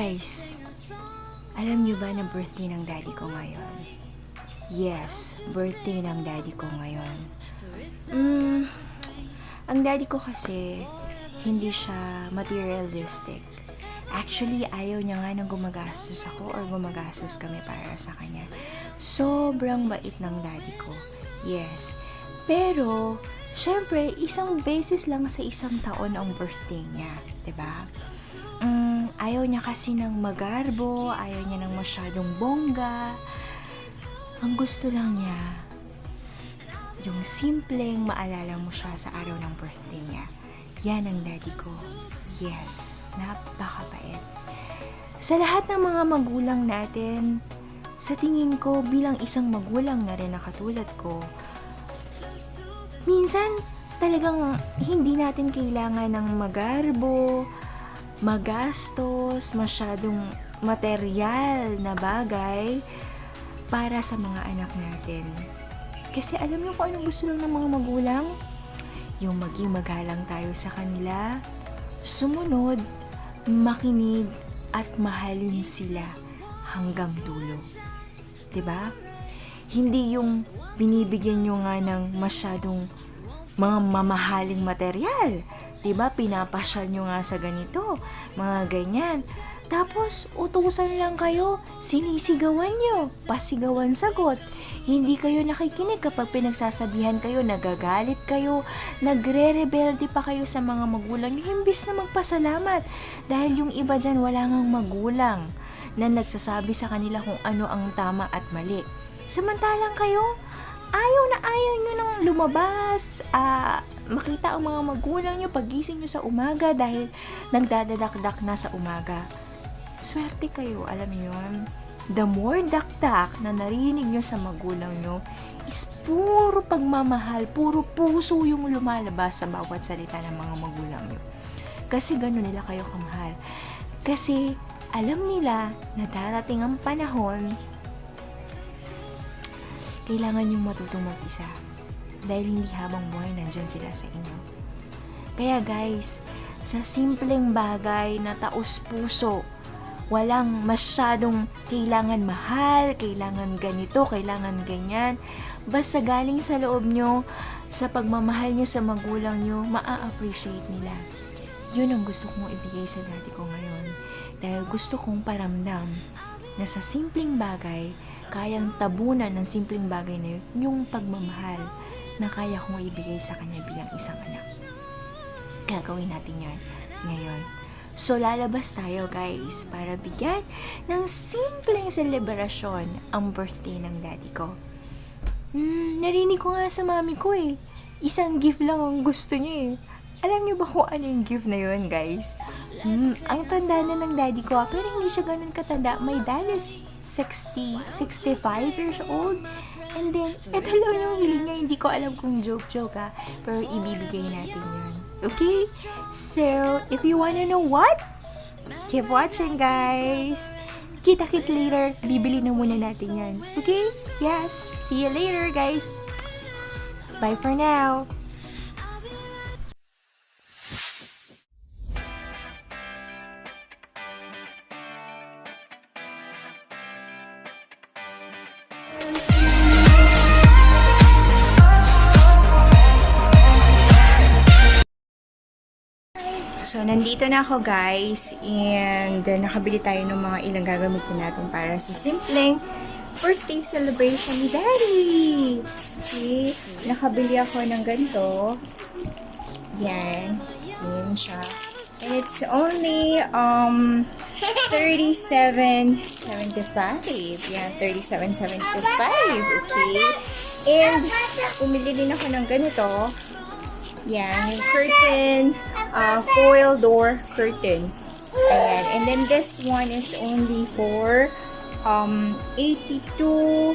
Guys, alam niyo ba na birthday ng daddy ko ngayon? Yes, birthday ng daddy ko ngayon. Mm, ang daddy ko kasi, hindi siya materialistic. Actually, ayaw niya nga nang gumagastos ako or gumagastos kami para sa kanya. Sobrang bait ng daddy ko. Yes. Pero, syempre, isang beses lang sa isang taon ang birthday niya. ba? Mm, ayaw niya kasi ng magarbo, ayaw niya ng masyadong bongga. Ang gusto lang niya, yung simpleng maalala mo siya sa araw ng birthday niya. Yan ang daddy ko. Yes, napakabait. Sa lahat ng mga magulang natin, sa tingin ko bilang isang magulang na rin na katulad ko, minsan talagang hindi natin kailangan ng magarbo, magastos, masyadong material na bagay para sa mga anak natin. Kasi alam niyo kung anong gusto lang ng mga magulang? Yung maging magalang tayo sa kanila, sumunod, makinig, at mahalin sila hanggang dulo. ba? Hindi yung binibigyan nyo nga ng masyadong mga mamahaling material. 'Di ba? Pinapasyal nyo nga sa ganito, mga ganyan. Tapos, utusan lang kayo, sinisigawan nyo, pasigawan sagot. Hindi kayo nakikinig kapag pinagsasabihan kayo, nagagalit kayo, nagre-rebelde pa kayo sa mga magulang nyo, imbis na magpasalamat. Dahil yung iba dyan, wala ngang magulang na nagsasabi sa kanila kung ano ang tama at mali. Samantalang kayo, ayaw na ayaw nyo nang lumabas, ah, makita ang mga magulang nyo pagising nyo sa umaga dahil nagdadadakdak na sa umaga. Swerte kayo, alam niyo yun. The more dakdak na narinig nyo sa magulang nyo is puro pagmamahal, puro puso yung lumalabas sa bawat salita ng mga magulang nyo. Kasi gano'n nila kayo kamahal. Kasi alam nila na darating ang panahon kailangan yung matutong mag-isa. Dahil hindi habang buhay nandyan sila sa inyo. Kaya guys, sa simpleng bagay na taos puso, walang masyadong kailangan mahal, kailangan ganito, kailangan ganyan. Basta galing sa loob nyo, sa pagmamahal nyo sa magulang nyo, maa-appreciate nila. Yun ang gusto kong ibigay sa dati ko ngayon. Dahil gusto kong paramdam na sa simpleng bagay, kayang tabunan ng simpleng bagay na yun, yung pagmamahal na kaya kong ibigay sa kanya bilang isang anak. Gagawin natin yan ngayon. So, lalabas tayo guys para bigyan ng simpleng selebrasyon ang birthday ng daddy ko. Hmm, narinig ko nga sa mami ko eh. Isang gift lang ang gusto niya eh. Alam niyo ba kung ano yung gift na yun, guys? Hmm, ang tanda na ng daddy ko, pero hindi siya ganun katanda. My dad is 60, 65 years old. And then, ito lang yung hiling niya. Hindi ko alam kung joke-joke ah. Pero ibibigay natin yun. Okay? So, if you wanna know what? Keep watching, guys! Kita-kits later. Bibili na muna natin yan. Okay? Yes. See you later, guys. Bye for now. So, nandito na ako guys and uh, nakabili tayo ng mga ilang gagamitin natin para sa simpleng birthday celebration ni Daddy. Okay, nakabili ako ng ganito. Yan. Yan siya. And it's only um 37.75. Yan, 37.75. Okay. And bumili din ako ng ganito. Yan, yung curtain, uh, foil door curtain. Ayan. And then this one is only for um 82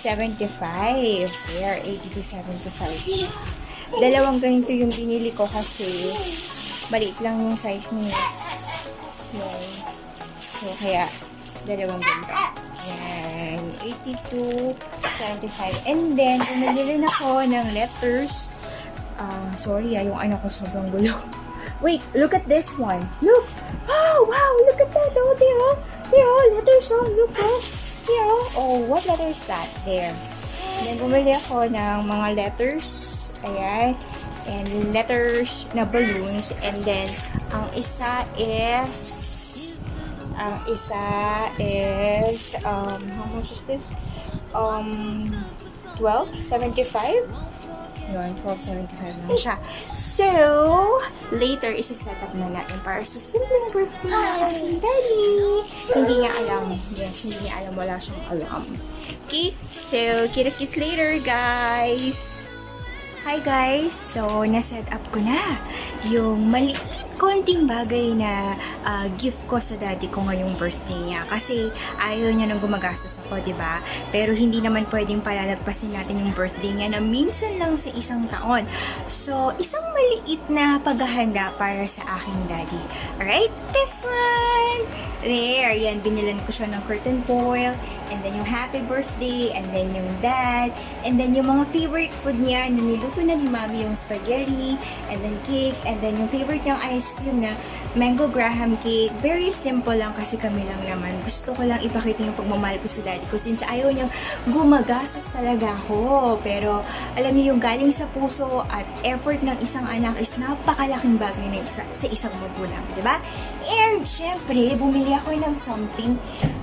75. There, 82.75. Dalawang ganito yung binili ko kasi maliit lang yung size niya. Yan. So, kaya dalawang ganito. Yan. 82.75. And then, bumili rin ako ng letters. Sorry ah, yung anak ko sobrang gulo. Wait, look at this one. Look. Oh, wow, look at that. Oh, there. oh. There, oh, letters. Oh, look, oh. There, oh. Oh, what letter is that? There. Then, bumili ako ng mga letters. Ayan. And letters na balloons. And then, ang isa is... Ang isa is... Um, how much is this? Um, 12.75? Yun, 12.75 lang siya. So, later, isa-set up na natin para sa simpleng birthday na aking daddy. Hindi niya alam. Yes, hindi niya alam. Wala siyang alam. Okay, so, kita-kits later, guys! Hi guys! So, na-set up ko na yung maliit konting bagay na ah, gift ko sa daddy ko ngayong birthday niya. Kasi ayaw niya nang gumagastos ako, ba? Pero hindi naman pwedeng palalagpasin natin yung birthday niya na minsan lang sa isang taon. So, isang maliit na paghahanda para sa aking daddy. Alright? This one! There, yan, binilan ko siya ng curtain foil, and then yung happy birthday, and then yung dad, and then yung mga favorite food niya na niluto na ni mami yung spaghetti, and then cake, and then yung favorite niyang ice cream na mango graham cake. Very simple lang kasi kami lang naman. Gusto ko lang ipakita yung pagmamahal ko sa daddy ko since ayaw niyang gumagastos talaga ako. Pero alam niyo yung galing sa puso at effort ng isang anak is napakalaking bagay na isa, sa isang magulang, di ba? And syempre, bumili ako ng something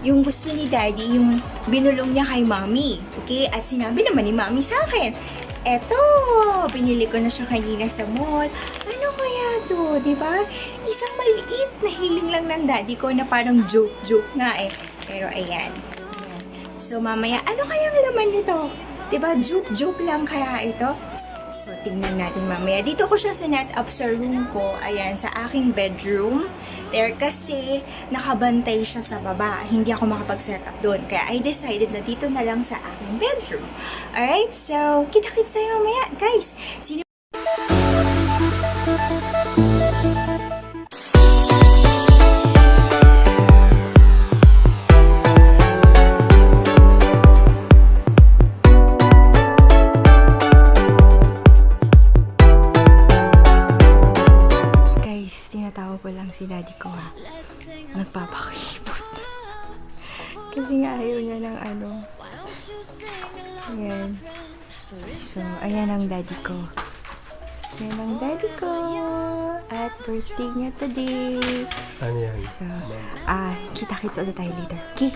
yung gusto ni daddy, yung binulong niya kay mommy. Okay? At sinabi naman ni mommy sa akin, eto, binili ko na siya kanina sa mall. Ano kaya to, di ba? Isang maliit na hiling lang ng daddy ko na parang joke-joke nga eh. Pero ayan. So mamaya, ano kayang laman nito? Di ba joke-joke lang kaya ito? So, tingnan natin mamaya. Dito ko siya sinet up sa room ko. Ayan, sa aking bedroom. There, kasi nakabantay siya sa baba. Hindi ako makapag-set up doon. Kaya I decided na dito na lang sa aking bedroom. Alright, so, kita-kits tayo mamaya. Guys, sino So, ayan ang daddy ko. Ayan ang daddy ko. At birthday niya today. Ano yan? So, ah, kita-kits ulit tayo later. Okay?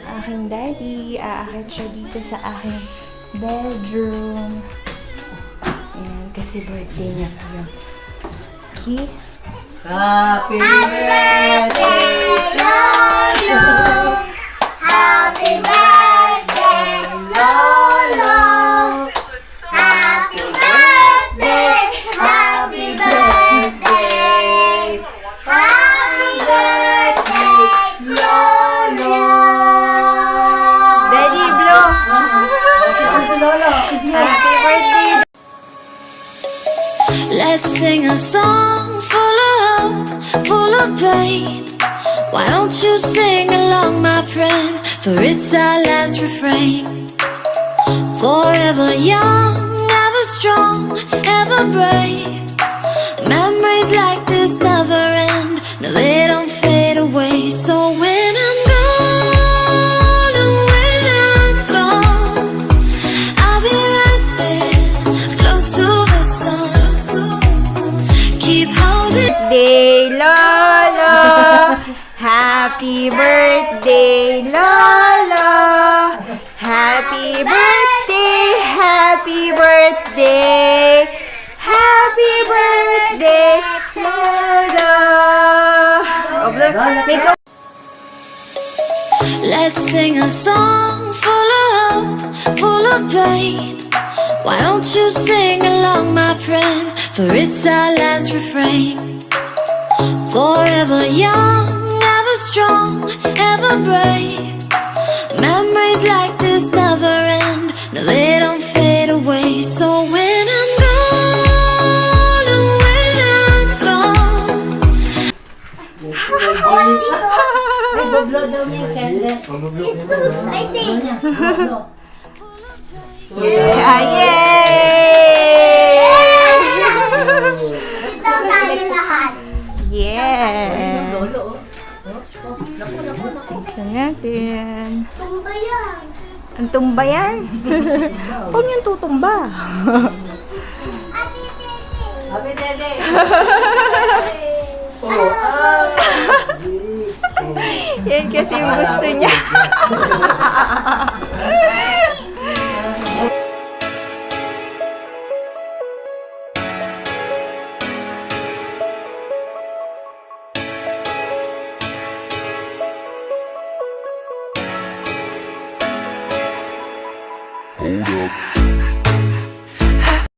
Aking daddy, aakit siya dito sa aking bedroom. Ayan, kasi birthday niya ngayon. Okay? Happy birthday! Happy birthday, sing a song full of hope, full of pain. Why don't you sing along, my friend? For it's our last refrain. Forever young, ever strong, ever brave. Memories Birthday, Lolo! Happy birthday, Lolo! Happy birthday, happy birthday! Happy birthday, Lolo! Let's sing a song full of hope, full of pain. Why don't you sing along, my friend? For it's our last refrain. Forever young, ever strong, ever brave. Memories like this never end. No, they don't fade away. So when I'm gone, and when I'm gone. I think. Ah, yay! Ito tayo lahat. Yes. Tingnan natin. Tumba yan. Ang tumba yan? Huwag niyang tutumba. Abi Dede. Abi Dede. Yan kasi yung gusto niya.